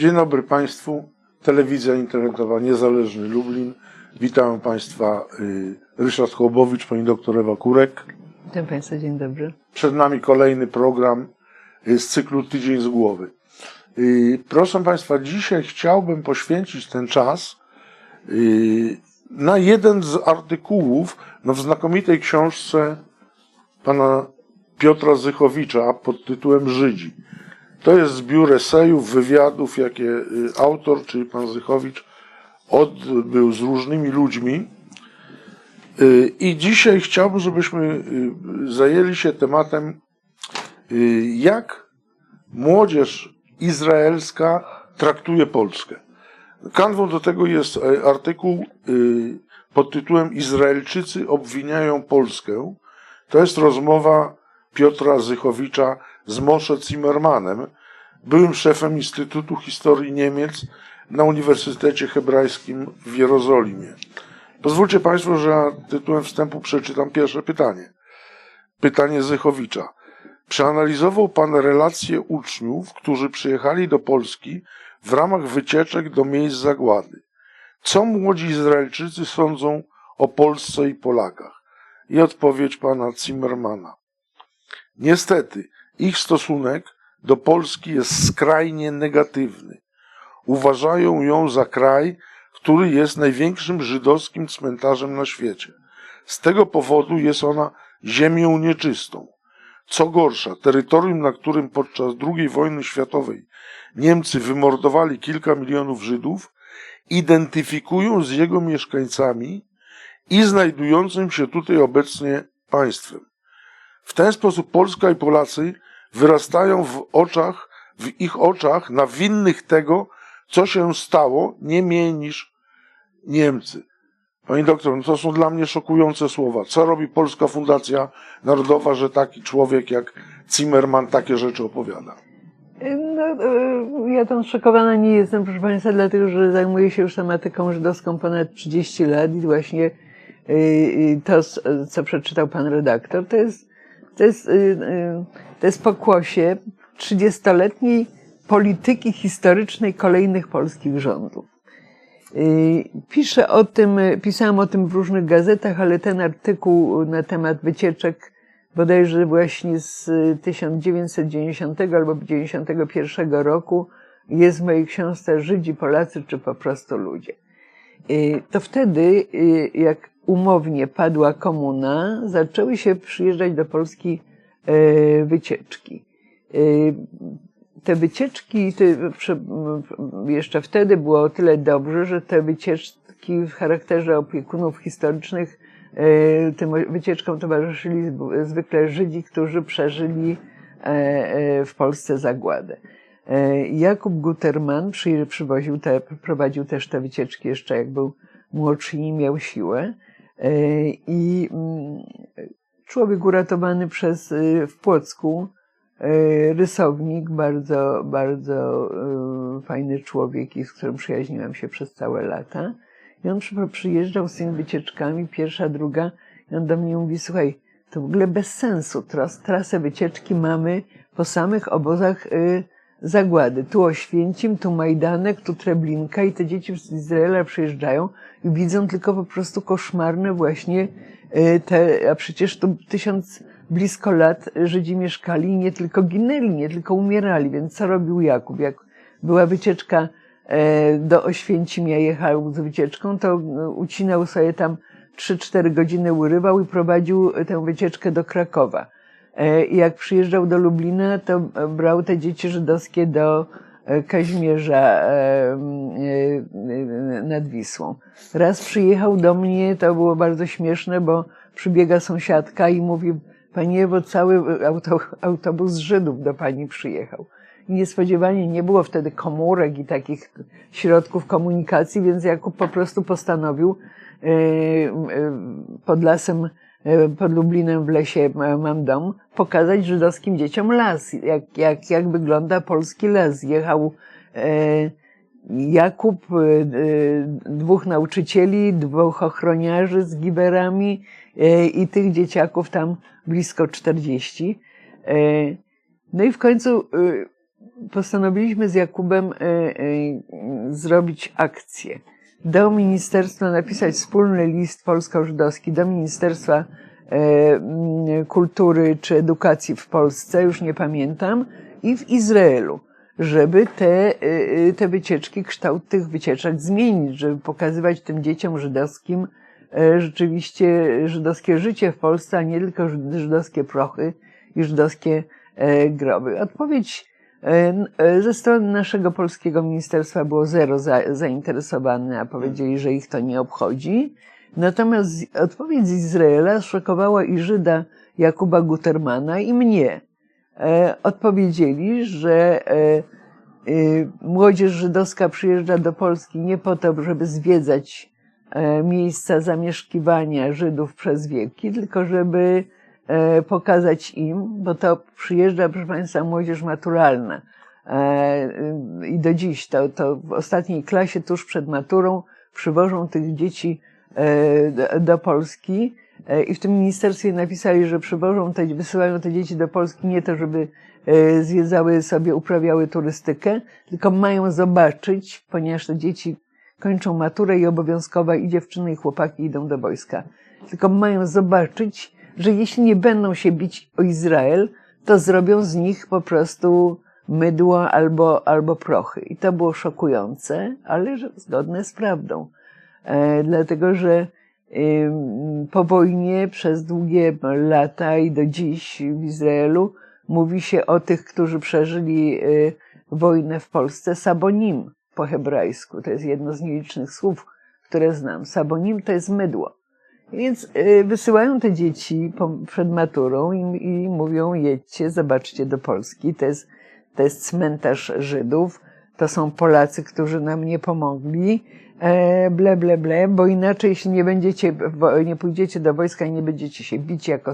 Dzień dobry Państwu. Telewizja internetowa Niezależny Lublin. Witam Państwa y, Ryszard Chłobowicz, pani doktor Ewa Kurek. Witam Państwa, dzień dobry. Przed nami kolejny program y, z cyklu Tydzień z Głowy. Y, Proszę Państwa, dzisiaj chciałbym poświęcić ten czas na jeden z artykułów no, w znakomitej książce pana Piotra Zychowicza pod tytułem Żydzi. To jest zbiór esejów, wywiadów, jakie y, autor, czyli pan Zychowicz, odbył z różnymi ludźmi. Y, I dzisiaj chciałbym, żebyśmy y, zajęli się tematem, jak młodzież izraelska traktuje Polskę. Kanwą do tego jest e, artykuł pod tytułem Izraelczycy obwiniają Polskę. To jest rozmowa Piotra Zychowicza z Moshe Zimmermanem, byłym szefem Instytutu Historii Niemiec na Uniwersytecie Hebrajskim w Jerozolimie. Pozwólcie Państwo, że tytułem wstępu przeczytam pierwsze pytanie. Pytanie Zychowicza. Przeanalizował Pan relacje uczniów, którzy przyjechali do Polski w ramach wycieczek do miejsc zagłady. Co młodzi Izraelczycy sądzą o Polsce i Polakach? I odpowiedź pana Zimmermana. Niestety, ich stosunek do Polski jest skrajnie negatywny. Uważają ją za kraj, który jest największym żydowskim cmentarzem na świecie. Z tego powodu jest ona ziemią nieczystą. Co gorsza, terytorium, na którym podczas II wojny światowej Niemcy wymordowali kilka milionów Żydów, identyfikują z jego mieszkańcami i znajdującym się tutaj obecnie państwem. W ten sposób Polska i Polacy wyrastają w oczach, w ich oczach na winnych tego, co się stało, nie mniej niż Niemcy. Pani doktor, no to są dla mnie szokujące słowa. Co robi Polska Fundacja Narodowa, że taki człowiek jak Zimmerman takie rzeczy opowiada? No, e, ja tam szokowana nie jestem, proszę Państwa, dlatego że zajmuję się już tematyką żydowską ponad 30 lat i właśnie e, e, to, co przeczytał Pan redaktor, to jest, to jest, e, e, to jest pokłosie 30-letniej polityki historycznej kolejnych polskich rządów. Y, Piszę o tym, pisałam o tym w różnych gazetach, ale ten artykuł na temat wycieczek bodajże właśnie z 1990 albo 91 roku jest w mojej książce Żydzi, Polacy czy po prostu ludzie. Y, To wtedy, y, jak umownie padła komuna, zaczęły się przyjeżdżać do Polski wycieczki te wycieczki, te, prze- jeszcze wtedy było o tyle dobrze, że te wycieczki w charakterze opiekunów historycznych e, tym wycieczkom towarzyszyli zwykle Żydzi, którzy przeżyli e, e, w Polsce zagładę. E, Jakub Guterman przy, przywoził te, prowadził też te wycieczki jeszcze jak był młodszy i miał siłę. E, I mm, człowiek uratowany przez y, w Płocku, e, rysownik, bardzo, bardzo e, fajny człowiek i z którym przyjaźniłam się przez całe lata. I on przy, przyjeżdżał z tymi wycieczkami, pierwsza, druga, i on do mnie mówi, słuchaj, to w ogóle bez sensu. Tras, trasę wycieczki mamy po samych obozach y, zagłady. Tu Oświęcim, tu Majdanek, tu Treblinka i te dzieci z Izraela przyjeżdżają i widzą tylko po prostu koszmarne właśnie y, te, a przecież tu tysiąc blisko lat Żydzi mieszkali i nie tylko ginęli, nie tylko umierali. Więc co robił Jakub? Jak była wycieczka e, do Oświęcimia, jechał z wycieczką, to e, ucinał sobie tam 3-4 godziny, urywał i prowadził tę wycieczkę do Krakowa. E, I jak przyjeżdżał do Lublina, to brał te dzieci żydowskie do e, Kaźmierza e, nad Wisłą. Raz przyjechał do mnie, to było bardzo śmieszne, bo przybiega sąsiadka i mówi, Pani Ewo, cały auto, autobus Żydów do Pani przyjechał. I niespodziewanie nie było wtedy komórek i takich środków komunikacji, więc Jakub po prostu postanowił pod lasem, pod Lublinem w lesie ma- mam dom, pokazać żydowskim dzieciom las, jak, jak, jak wygląda polski las. Jechał e, Jakub, e, e, dwóch nauczycieli, dwóch ochroniarzy z giberami e, i tych dzieciaków tam blisko 40. E, No i w końcu e, postanowiliśmy z Jakubem e, e, zrobić akcję. Do ministerstwa napisać wspólny list polsko-żydowski do Ministerstwa e, Kultury czy Edukacji w Polsce, już nie pamiętam, i w Izraelu, żeby te, e, te wycieczki, kształt tych wycieczek zmienić, żeby pokazywać tym dzieciom żydowskim e, rzeczywiście żydowskie życie w Polsce, a nie tylko żyd- żydowskie prochy i żydowskie e, groby. Odpowiedź e, e, ze strony naszego polskiego ministerstwa było zero za, zainteresowane, a powiedzieli, że ich to nie obchodzi. Natomiast odpowiedź z Izraela szokowała i Żyda Jakuba Gutermana i mnie. E, odpowiedzieli, że e, e, młodzież żydowska przyjeżdża do Polski nie po to, żeby zwiedzać e, miejsca zamieszkiwania Żydów przez wieki, tylko żeby e, pokazać im, bo to przyjeżdża, proszę Państwa, młodzież maturalna. E, I do dziś, to, to w ostatniej klasie, tuż przed maturą, przywożą tych dzieci e, do, Polski E, i w tym ministerstwie napisali, że przywożą te, wysyłają te dzieci do Polski nie to, żeby e, zwiedzały sobie, uprawiały turystykę, tylko mają zobaczyć, ponieważ te dzieci kończą maturę i obowiązkowa i dziewczyny i chłopaki idą do wojska. Tylko mają zobaczyć, że jeśli nie będą się bić o Izrael, to zrobią z nich po prostu mydło albo, albo prochy. I to było szokujące, ale zgodne z prawdą. E, dlatego, że ym, po wojnie przez długie lata i do dziś w Izraelu mówi się o tych, którzy przeżyli y, wojnę w Polsce, sabonim po hebrajsku. To jest jedno z nielicznych słów, które znam. Sabonim to jest mydło. Więc y, wysyłają te dzieci przed maturą i, i mówią: jedźcie, zobaczcie do Polski. To jest, to jest cmentarz Żydów. To są Polacy, którzy nam nie pomogli. E, ble, ble, ble, bo inaczej, jeśli nie będziecie, nie pójdziecie do wojska i nie będziecie się bić jak,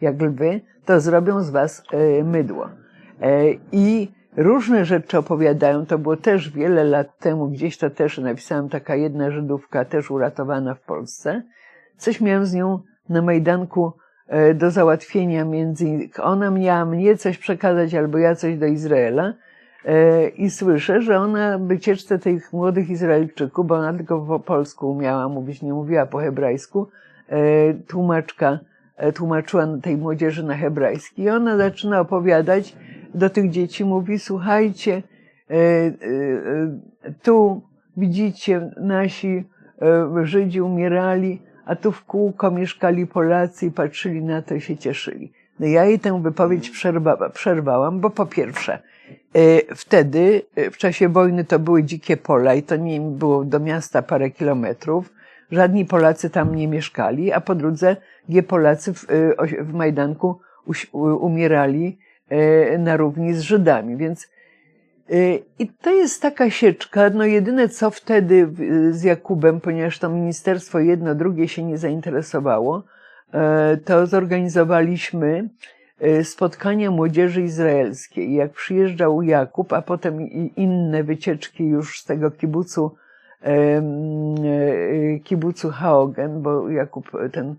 jak lwy, to zrobią z was e, mydło. E, I różne rzeczy opowiadają. To było też wiele lat temu, gdzieś to też napisałam, taka jedna Żydówka, też uratowana w Polsce. Coś miałam z nią na Majdanku e, do załatwienia między, ona miała mnie coś przekazać, albo ja coś do Izraela. E, I słyszę, że ona wycieczce tych młodych Izraelczyków, bo ona tylko po polsku umiała mówić, nie mówiła po hebrajsku, e, tłumaczka tłumaczyła tej młodzieży na hebrajski. I ona zaczyna opowiadać do tych dzieci, mówi, słuchajcie, tu widzicie, nasi Żydzi umierali, a tu w kółko mieszkali Polacy i patrzyli na to i się cieszyli. No ja jej tę wypowiedź przerwa, przerwałam, bo po pierwsze, e, wtedy, e, w czasie wojny to były dzikie pola i to nie było do miasta parę kilometrów. Żadni Polacy tam nie mieszkali, a po drugie, gdzie Polacy w, e, w Majdanku umierali na równi z Żydami, więc i to jest taka sieczka, no jedyne co wtedy z Jakubem, ponieważ to ministerstwo jedno, drugie się nie zainteresowało, e, to zorganizowaliśmy e, spotkania młodzieży izraelskiej. Jak przyjeżdżał Jakub, a potem inne wycieczki już z tego kibucu, e, kibucu Haogen, bo Jakub ten,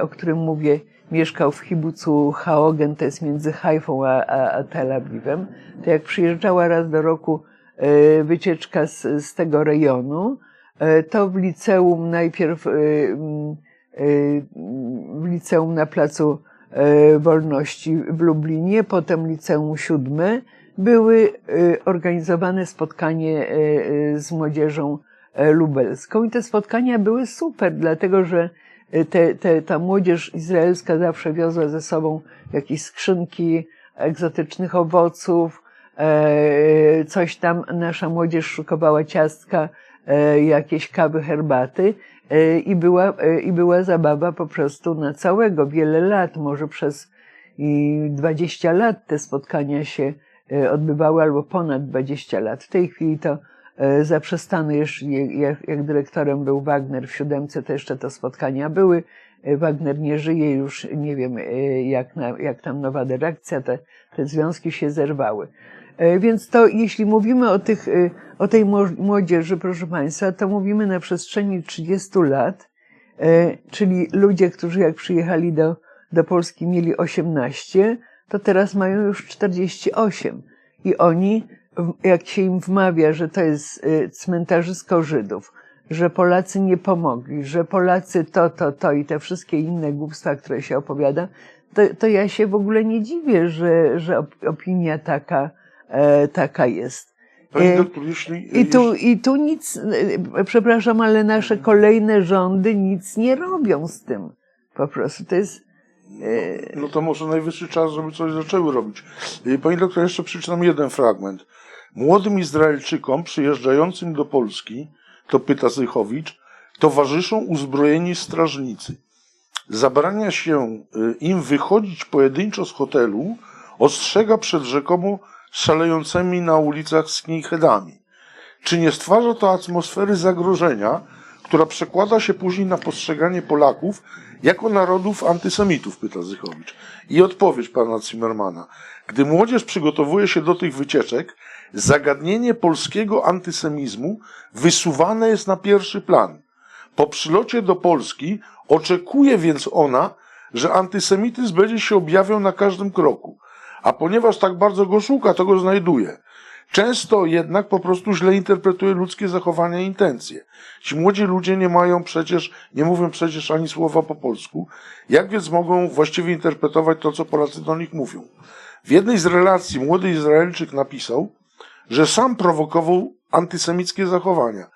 o którym mówię, mieszkał w kibucu Haogen, to jest między Hajfą a, a, a Tel Awiwem, to jak przyjeżdżała raz do roku e, wycieczka z, z tego rejonu, e, to w liceum najpierw w liceum na Placu Wolności w Lublinie, potem liceum siódme, były organizowane spotkanie z młodzieżą lubelską. I te spotkania były super, dlatego że te, te, ta młodzież izraelska zawsze wiozła ze sobą jakieś skrzynki egzotycznych owoców, e, coś tam nasza młodzież szukowała ciastka, e, jakieś kawy, herbaty e, i była, i była zabawa po prostu na całego, wiele lat, może przez i 20 lat te spotkania się odbywały, albo ponad 20 lat. W tej chwili to zaprzestano jeszcze, jak, jak dyrektorem był Wagner w siódemce, to jeszcze te spotkania były. E, Wagner nie żyje już, nie wiem e, jak, na, jak tam nowa dyrekcja, te, te związki się zerwały. E, Więc to, jeśli mówimy o, tych, e, o tej młodzieży, proszę Państwa, to mówimy na przestrzeni 30 lat, e, czyli ludzie, którzy jak przyjechali do, do Polski mieli 18, to teraz mają już 48. i oni, jak się im wmawia, że to jest y, cmentarzysko Żydów, że Polacy nie pomogli, że Polacy to, to, to i te wszystkie inne głupstwa, które się opowiada, to, to ja się w ogóle nie dziwię, że, że op- opinia taka, e, taka jest. E. I tu, I tu nic, e, przepraszam, ale nasze kolejne rządy nic nie robią z tym. Po prostu to jest. e, No to może najwyższy czas, żeby coś zaczęły robić. Pani doktor, jeszcze przeczytam jeden fragment. Młodym Izraelczykom przyjeżdżającym do Polski, to pyta Zychowicz, towarzyszą uzbrojeni strażnicy. Zabrania się y, im wychodzić pojedynczo z hotelu, ostrzega przed rzekomo szalejącymi na ulicach skinheadami. Czy nie stwarza to atmosfery zagrożenia, która przekłada się później na postrzeganie Polaków jako narodów antysemitów, pyta Zychowicz. I odpowiedź pana Zimmermana. Gdy młodzież przygotowuje się do tych wycieczek, zagadnienie polskiego antysemizmu wysuwane jest na pierwszy plan. Po przylocie do Polski oczekuje więc ona, że antysemityzm będzie się objawiał na każdym kroku. A ponieważ tak bardzo go szuka, to go znajduje. Często jednak po prostu źle interpretuje ludzkie zachowania i intencje. Ci młodzi ludzie nie mają przecież, nie mówią przecież ani słowa po polsku. Jak więc mogą właściwie interpretować to, co Polacy do nich mówią? W jednej z relacji młody Izraelczyk napisał, że sam prowokował antysemickie zachowania.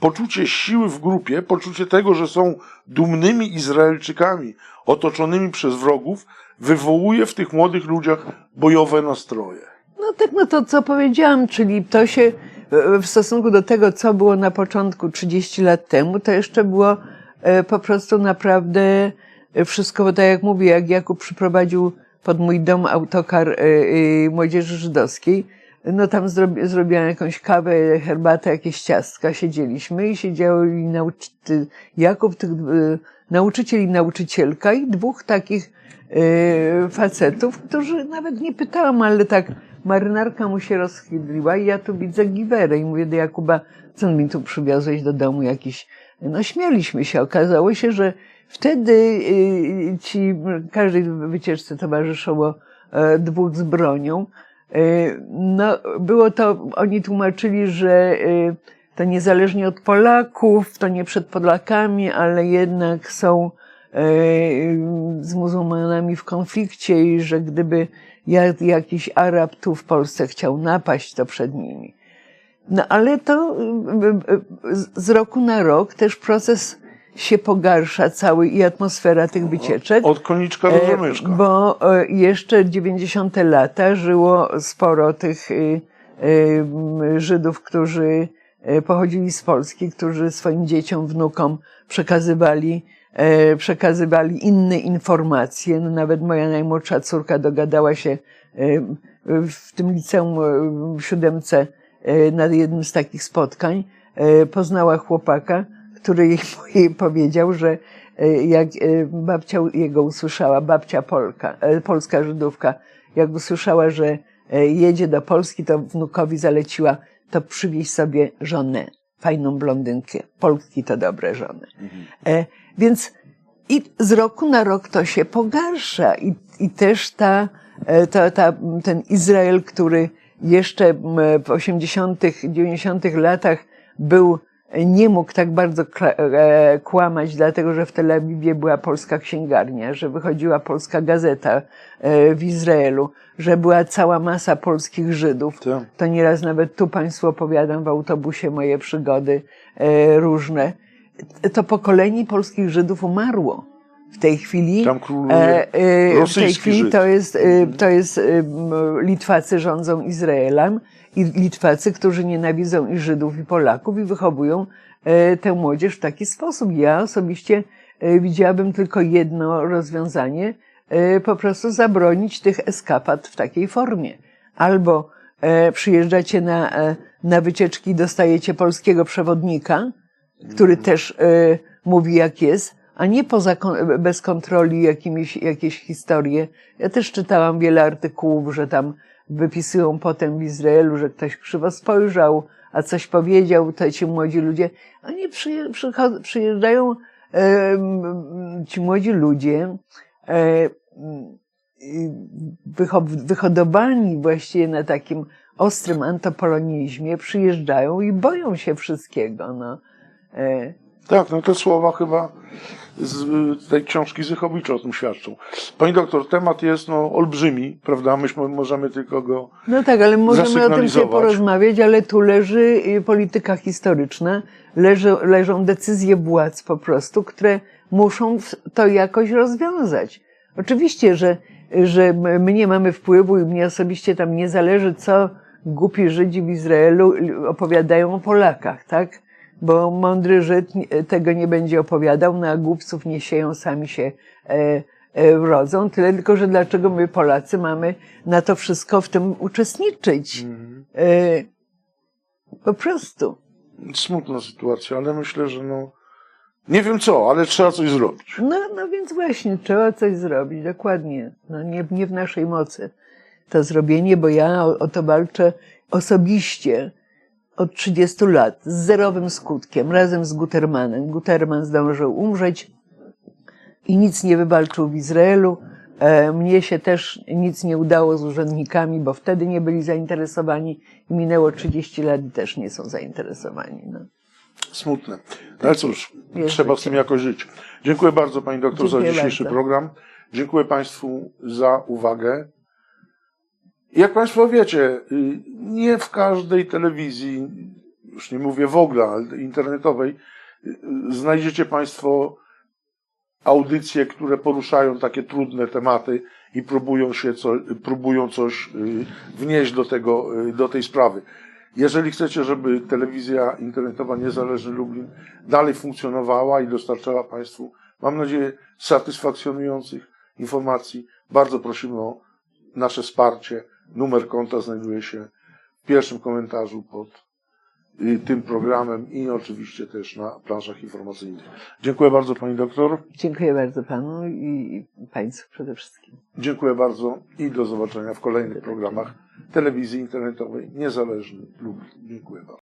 Poczucie siły w grupie, poczucie tego, że są dumnymi Izraelczykami otoczonymi przez wrogów, wywołuje w tych młodych ludziach bojowe nastroje. No tak, no to co powiedziałam, czyli to się e, w stosunku do tego, co było na początku 30 lat temu, to jeszcze było e, po prostu naprawdę e, wszystko, bo tak jak mówię, jak Jakub przyprowadził pod mój dom autokar młodzieży żydowskiej, no tam zrobi, zrobiłam jakąś kawę, herbatę, jakieś ciastka, siedzieliśmy i siedziały i nauczy, Jakub, tych, e, nauczyciel i nauczycielka i dwóch takich e, facetów, którzy nawet nie pytałam, ale tak marynarka mu się rozchydliła i ja tu widzę giwerę i mówię do Jakuba, co mi tu przywiozłeś do domu jakiś, no śmialiśmy się, okazało się, że wtedy y, ci, każdej wycieczce towarzyszyło e, dwóch z bronią, Y, No, było to, oni tłumaczyli, że y, to niezależnie od Polaków, to nie przed Polakami, ale jednak są y, z muzułmanami w konflikcie i że gdyby jak, jakiś Arab tu w Polsce chciał napaść, to przed nimi. No ale to z roku na rok też proces się pogarsza cały i atmosfera tych wycieczek. Od koniczka do E, zamyszka. Bo e, jeszcze 90. lata żyło sporo tych m, Żydów, którzy e, pochodzili z Polski, którzy swoim dzieciom, wnukom przekazywali, e, przekazywali inne informacje. No nawet moja najmłodsza córka dogadała się e, w tym liceum e, w siódemce e, na jednym z takich spotkań. e, Poznała chłopaka, który jej, powiedział, że e, jak e, babcia jego usłyszała, babcia Polka, e, polska Żydówka, jak usłyszała, że jedzie do Polski, to wnukowi zaleciła, to przywieź sobie żonę, fajną blondynkę. Polski to dobre żony. E, Więc i z roku na rok to się pogarsza i, i też ta, ta, ta, ten Izrael, który jeszcze w 80., 90. latach był, nie mógł tak bardzo e, kłamać, dlatego że w Tel Awiwie była polska księgarnia, że wychodziła polska gazeta e, w Izraelu, że była cała masa polskich Żydów. Tak. To nieraz nawet tu Państwu opowiadam w autobusie moje przygody e, różne. To pokolenie polskich Żydów umarło. W tej chwili. Tam króluje e, w tej chwili Żyd. to jest, e, to jest e, Litwacy rządzą Izraelem i Litwacy, którzy nienawidzą i Żydów, i Polaków i wychowują e, tę młodzież w taki sposób. Ja osobiście e, widziałabym tylko jedno rozwiązanie, e, po prostu zabronić tych eskapad w takiej formie. Albo przyjeżdżacie na, na wycieczki i dostajecie polskiego przewodnika, który też e, mówi jak jest, a nie poza, bez kontroli jakimiś, jakieś historie. Ja też czytałam wiele artykułów, że tam wypisują potem w Izraelu, że ktoś krzywo spojrzał, a coś powiedział, to ci młodzi ludzie. Oni przyjeżdżają, e, ci młodzi ludzie, e, wyhodowani właściwie na takim ostrym antopolonizmie przyjeżdżają i boją się wszystkiego. No. Tak, no te słowa chyba z tej książki Zychowicza o tym świadczą. Pani doktor, temat jest no, olbrzymi, prawda? Myśmy możemy tylko go. No tak, ale możemy o tym Zasygnalizować. porozmawiać, ale tu leży y, polityka historyczna, leży, leżą decyzje władz po prostu, które muszą to jakoś rozwiązać. Oczywiście, że, że my nie mamy wpływu i mnie osobiście tam nie zależy, co głupi Żydzi w Izraelu y, opowiadają o Polakach, tak? Bo mądry Żyd tego nie będzie opowiadał, no a głupców nie sieją, sami się e, e, rodzą. Tyle tylko, że dlaczego my Polacy mamy na to wszystko w tym uczestniczyć? E, po prostu. Smutna sytuacja, ale myślę, że no. Nie wiem co, ale trzeba coś zrobić. No, no więc właśnie, trzeba coś zrobić, dokładnie. No nie, nie w naszej mocy to zrobienie, bo ja o, o to walczę osobiście od 30 lat, z zerowym skutkiem, razem z Gutermanem. Guterman zdążył umrzeć i nic nie wywalczył w Izraelu. E, Mnie się też nic nie udało z urzędnikami, bo wtedy nie byli zainteresowani minęło 30 lat i też nie są zainteresowani. No. Smutne. No Ale cóż, Jest trzeba z życie. tym jakoś żyć. Dziękuję bardzo Pani doktor za Dziękuję dzisiejszy bardzo. program. Dziękuję Państwu za uwagę. Jak Państwo wiecie, y, nie w każdej telewizji, już nie mówię w ogóle, ale internetowej, y, y, znajdziecie Państwo audycje, które poruszają takie trudne tematy i próbują się co, próbują coś wnieść do tego, do tej sprawy. Jeżeli chcecie, żeby telewizja internetowa Niezależny Lublin dalej funkcjonowała i dostarczała Państwu, mam nadzieję, satysfakcjonujących informacji, bardzo prosimy o nasze wsparcie. Numer konta znajduje się w pierwszym komentarzu pod y, tym programem i oczywiście też na planszach informacyjnych. Dziękuję bardzo Pani doktor. Dziękuję bardzo panu i państwu przede wszystkim. Dziękuję bardzo i do zobaczenia w kolejnych programach telewizji internetowej Niezależny Lublin. Dziękuję bardzo.